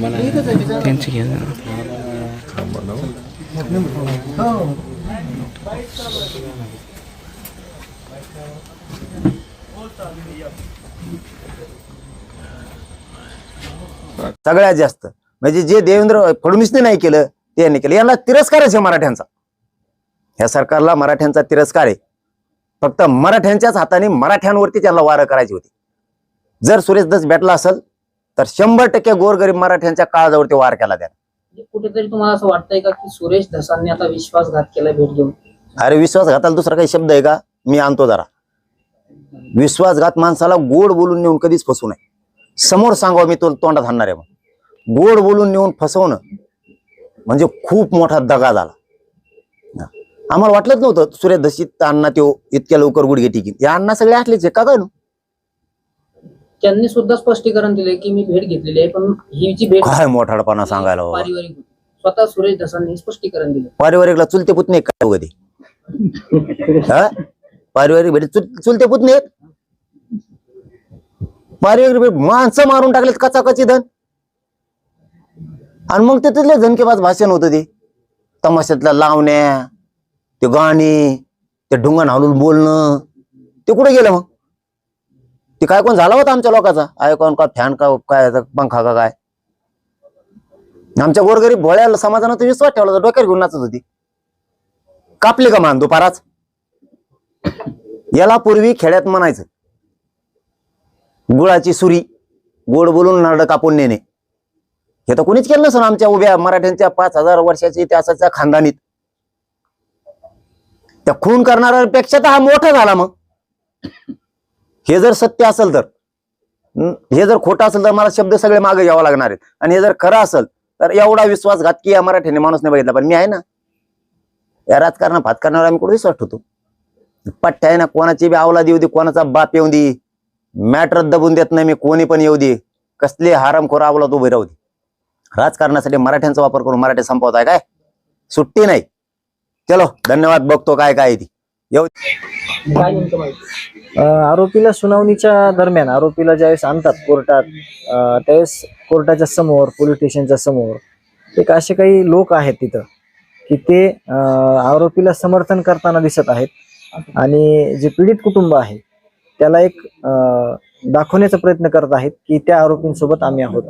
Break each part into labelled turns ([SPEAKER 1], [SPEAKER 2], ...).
[SPEAKER 1] त्यांची घ्या
[SPEAKER 2] सगळ्यात जास्त. म्हणजे जे देवेंद्र फडणवीसने नाही केलं ते यांनी केलं. यांना तिरस्कारच आहे मराठ्यांचा. ह्या सरकारला मराठ्यांचा तिरस्कार आहे. फक्त मराठ्यांच्याच हाताने मराठ्यांवरती त्यांना वारं करायची होती. जर सुरेश दस भेटला असेल तर शंभर टक्के गोरगरीब मराठ्यांच्या काळजावरती वार केला त्याने.
[SPEAKER 3] म्हणजे कुठेतरी तुम्हाला असं वाटतंय का की सुरेश धसांनी आता विश्वासघात केला भेट घेऊन?
[SPEAKER 2] अरे विश्वासघाताला दुसरा काही शब्द आहे का? मी आणतो जरा. विश्वासघात माणसाला गोड बोलून नेऊन कधीच फसवू नये. समोर सांगावं मी तो तोंडात आणणार आहे मग गोड बोलून नेऊन फसवणं म्हणजे खूप मोठा दगा झाला. आम्हाला वाटलंच नव्हतं सुरेश दशीत अण्णा त्यो इतक्या लवकर गुडघे टिकीन. या अण्णा सगळे असलेच आहे का काय नु?
[SPEAKER 3] त्यांनी सुद्धा स्पष्टीकरण दिले की मी भेट घेतलेली आहे पण ही जी भेट
[SPEAKER 2] काय मोठाडपणा सांगायला बाबा?
[SPEAKER 3] पारिवारिक होती. स्वतः सुरेश धसांनी स्पष्टीकरण दिलं.
[SPEAKER 2] पारिवारिकला चुलते पुतणे काय कधी हा? पारिवारिक भेट चुल- चुलते पुतणे आहेत? पारिवारिक भेट माणसं मारून टाकलेत कचाकची धन. आणि मग ते तिथले झनकेबाज भाषण होतं ते. तमाशातल्या लावण्या ते गाणी ते ढुंगण हालून बोलणं. ते कुठे गेलं मग? ते काय कोण झाला होता आमच्या लोकांचा? आय कोण का फॅन का काय पंखा का काय? आमच्या गोरगरीब भोळ्या समाजानं तर विश्वास ठेवला होता, डोक्यावर घेऊन नाचत होती. कापली का मान दुपाराच? याला पूर्वी खेड्यात म्हणायचं गुळाची सुरी गोड बोलून नारळ कापून नेणे. हे तर कोणीच केलं नसेल आमच्या उभ्या मराठ्यांच्या पाच हजार वर्षाच्या इतिहासाच्या खानदानीत. त्या खून करणाऱ्यापेक्षा तर हा मोठा झाला मग. हे जर सत्य असेल तर हे जर खोटं असेल तर मला शब्द सगळे मागे घ्यावा लागणार आहेत. आणि हे जर खरं असेल तर एवढा विश्वासघात की या मराठीने माणूस नाही बघितला पण मी आहे ना. या राजकारणा फातकारणावर आम्ही कुठे विश्वास ठेवतो? पट्ट्या आहे ना कोणाची बी आवला देऊ दे कोणाचा बाप येऊ दे. मॅटर दबून देत नाही मी कोणी पण येऊ दे. कसले हारामखोर आवला तो उभे राहू दे. राजकारणासाठी मराठ्यांचा वापर करून मराठी संपवताय काय? सुट्टी नाही. चलो धन्यवाद बघतो काय काय आहे ती. येऊ
[SPEAKER 3] काय नेमकं माहिती?
[SPEAKER 4] अ, आरोपीला सुनावणीच्या दरम्यान आरोपीला ज्यावेळेस आणतात कोर्टात अ, त्यावेळेस कोर्टाच्या समोर पोलीस स्टेशनच्या समोर एक असे काही लोक आहेत तिथं की ते अ, आरोपीला समर्थन करताना दिसत आहेत. आणि जे पीडित कुटुंब आहे त्याला एक अ, दाखवण्याचा प्रयत्न करत आहेत की त्या आरोपींसोबत आम्ही आहोत.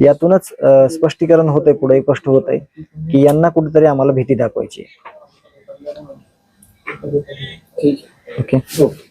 [SPEAKER 4] यातूनच अ, स्पष्टीकरण होतंय पुढे स्पष्ट होत आहे की यांना कुठेतरी आम्हाला भीती दाखवायची आहे.
[SPEAKER 3] ok okay.
[SPEAKER 4] okay.